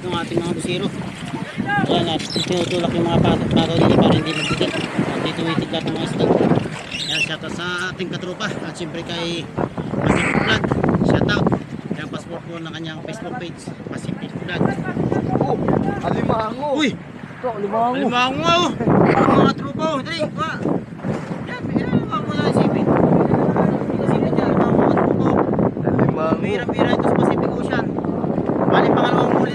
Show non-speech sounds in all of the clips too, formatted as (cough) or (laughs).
ng ating mga busiro. Ayan at tinutulak yung mga pato-pato dito para hindi magpikit. At dito itik lahat ng mga isda. Ayan, shout out sa ating katropa at siyempre kay Pacific Vlog. Shout out. Ayan, passport po ng kanyang Facebook page, Pacific Vlog. Oh, alimango. Uy! Ito, alimango. Alimango oh! Mga tropa oh! Dali! Ba! Yan! Mo na isipin. Isipin niya, alimango! Alimango. Bira-bira ito sa Pacific Ocean. Bali, pangalawang huli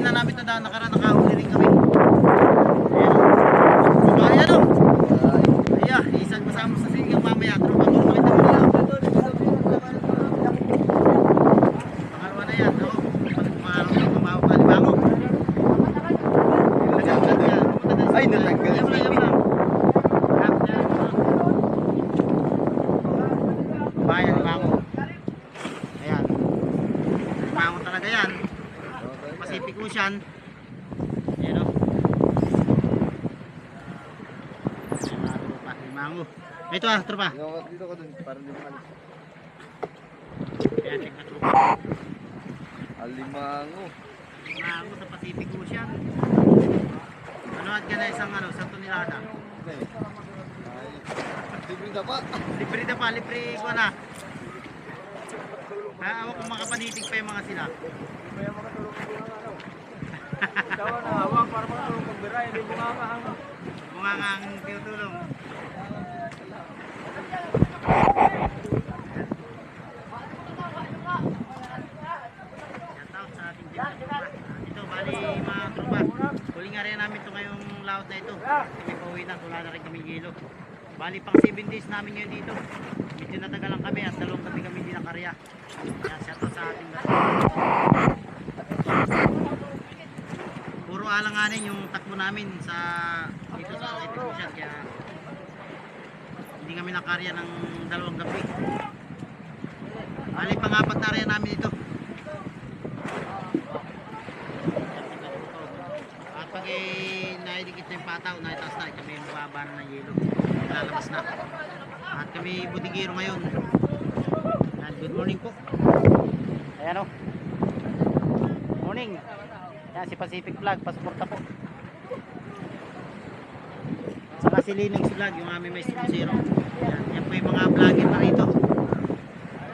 na na nakaraan, nakahuli rin kami. Ayan o. Diba, ayan. Ayan, isang masama sa singgang mamaya. Tropa, kung makita mo lang. Pangalawa na yan. O, pag kumahaw ka, libango. Ay, natanggal. Yan mo lang, yan mo lang. Bayan. Ayan. Talaga yan. Pacific Ocean. Ayan o. Ayan mga limango. Ito ah, tropa. Dito ka dun, para hindi malis. Ayan, check na tropa. Alimango. Limango sa Pacific Ocean. Manood ka na isang ano, isang tonelada. Ay. Libre na pa. Libre na pa, libre ko na. Ha, awak kung makapanitig pa yung mga sila. Tawa na hawak para makatulong magbira. Hindi mo nga ang Mga nga ang tinutulong. Shout out sa ating tropa. Ito, bali mga tropa. Huli nga rin namin ito ngayong laot na ito. Kami pauwi na, wala na rin kami yelo. Bali pang 7 days namin ngayon dito. Medyo natagalan kami at dalawang gabi kami hindi nakarya. Kaya shout out sa ating. Puro alanganin yung takbo namin sa dito sa Epicusyan kaya hindi kami nakarya ng dalawang gabi. Bali pangapat na rin namin ito. At pag eh, naidikit na yung pataw, naitaas na, kami mababa na ng yelo. Lalabas na. At kami butigiro ngayon. Yan, good morning po. Ayan o. Morning. Yan si Pacific Vlog, pasuporta po. Saka si Linux Vlog, yung aming may zero. Yan, yan po yung mga vlogger na rito.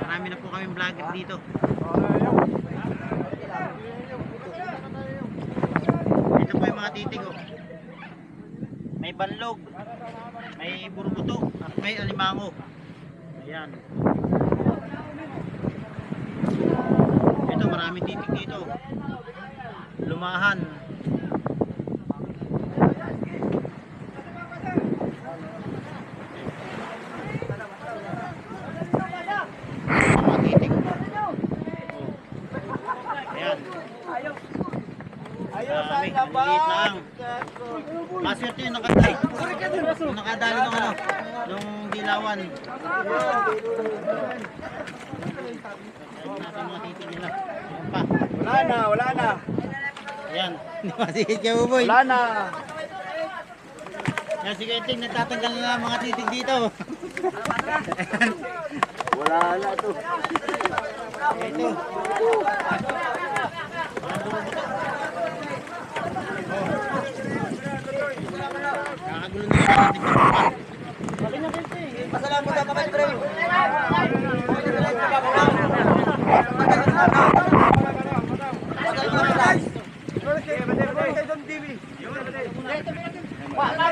Marami na po kaming vlogger dito. Ito po yung mga titig oh. May banlog, may burbuto, at may alimango. Ayan. Ito maraming titig dito. Lumahan. Mga titig. Oh. Ayan. Dami, maliliit lang. Maswerte yung nakadali. Yung nakadali ng ano, nung dilawan. Ayun natin mga titig nila. Ayan pa. Wala na, wala na. Ayan. (laughs) Hindi masigit ka boy. Wala na. Yan si Kenting nagtatanggal na mga titig dito. Wala na to. Ito. Kakagulo na yung ating kapupa. Pasalamat ka kapag pre. Basa,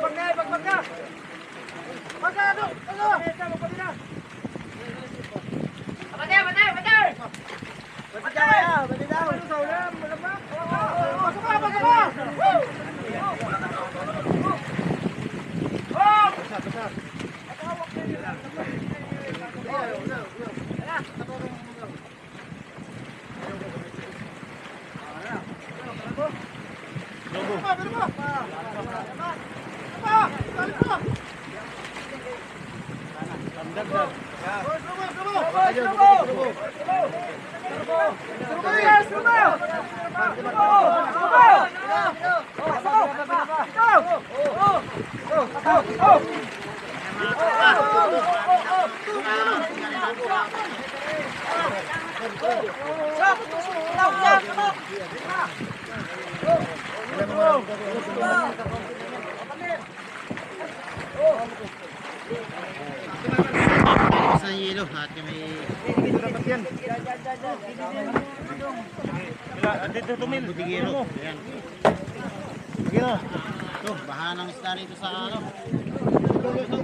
Pagka, pagka! Pagka, ano? Ano? Yan. Basa na, basa. Tapos ng yelo at kami Dito tumil. budigero. Ayan. Ito, baha ng isda rito sa ano.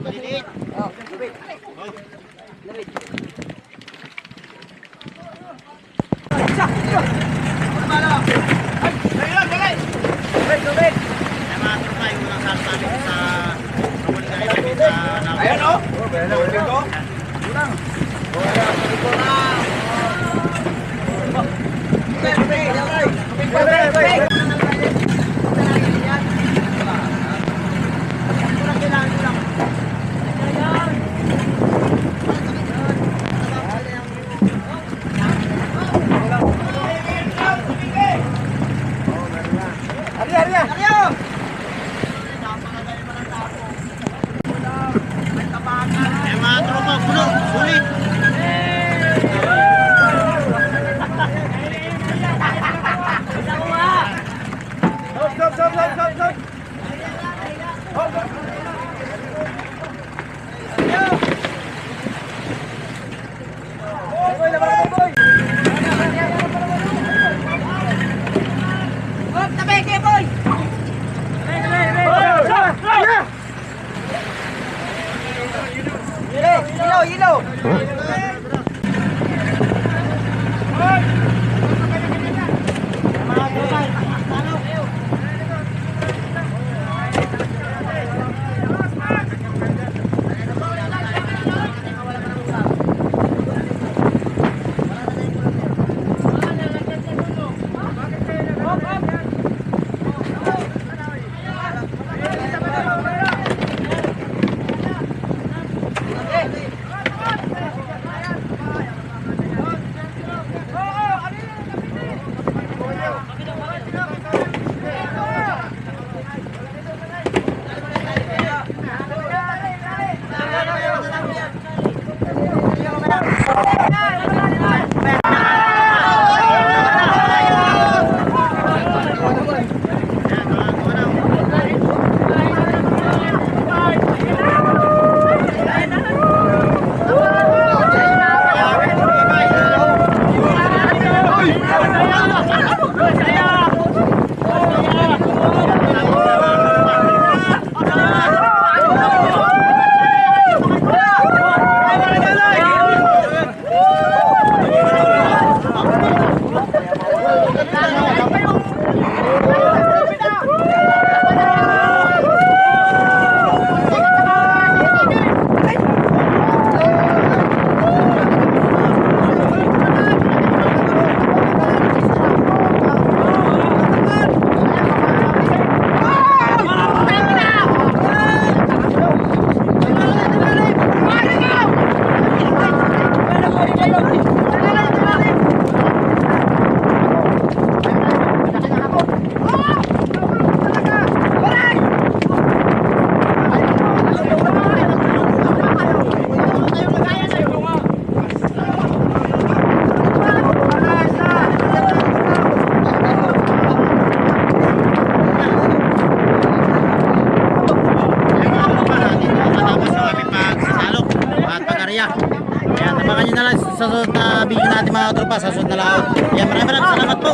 Maliliit. Oh. Kaya mga tropa, yung unang salsa namin sa Kamuligan namin sa Ayan o! Kaya go. Lang sa susunod na laot. Ayan, maraming maraming salamat po.